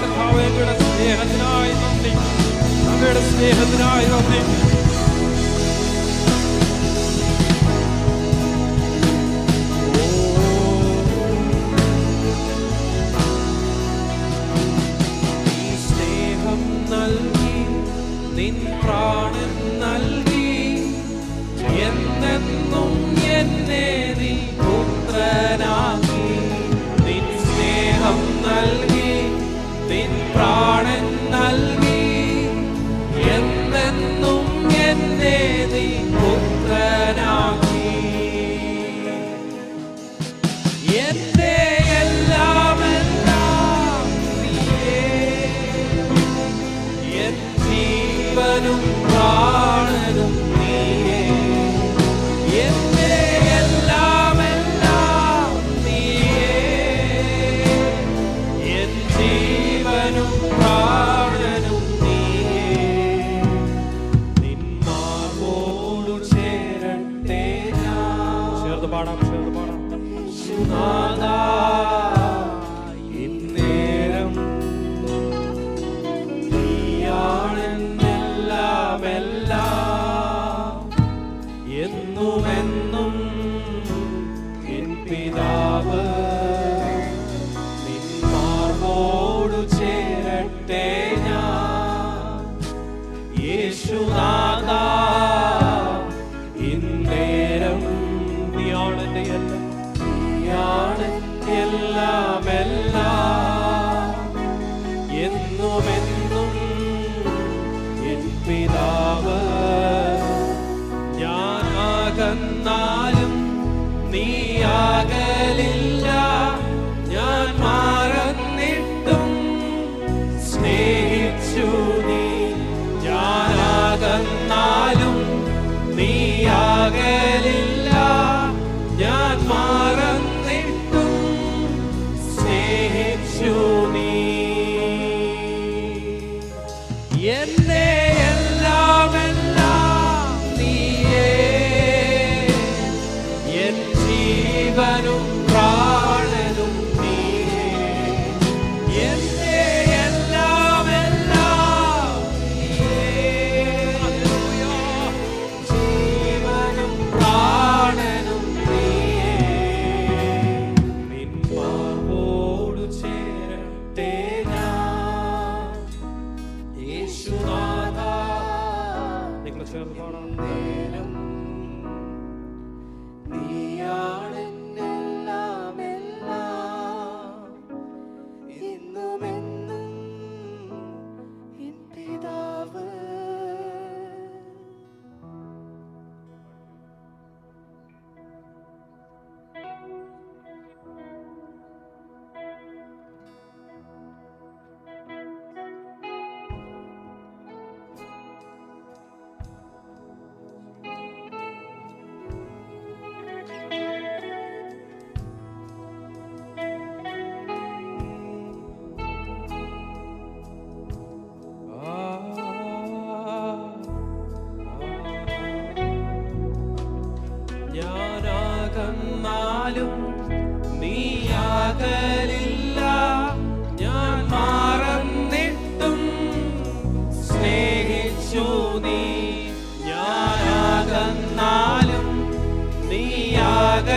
കർത്താവേ അങ്ങയുടെ സ്നേഹത്തിനായി നന്ദി. അങ്ങയുടെ സ്നേഹത്തിനായി നന്ദി. ജീവനും പ്രാണനും എല്ലാം എല്ലാം ചേരട്ടെ ചേർന്ന് പാടാം ചേർന്ന് പാടാം. എന്നുമെന്നും എൻ ചേരട്ടെ ഞാൻ. എല്ലാ. അകന്നാലും നീയാ ജീവനും പ്രാണനും എന്റെ എല്ലാം എല്ലാം ജീവനും പ്രാണനും നിൻപാർവോടു ചേരട്ടെ ഞാൻ. യേശുനാഥ നിങ്ങൾ ചേർന്ന് പാടാം. நீயாக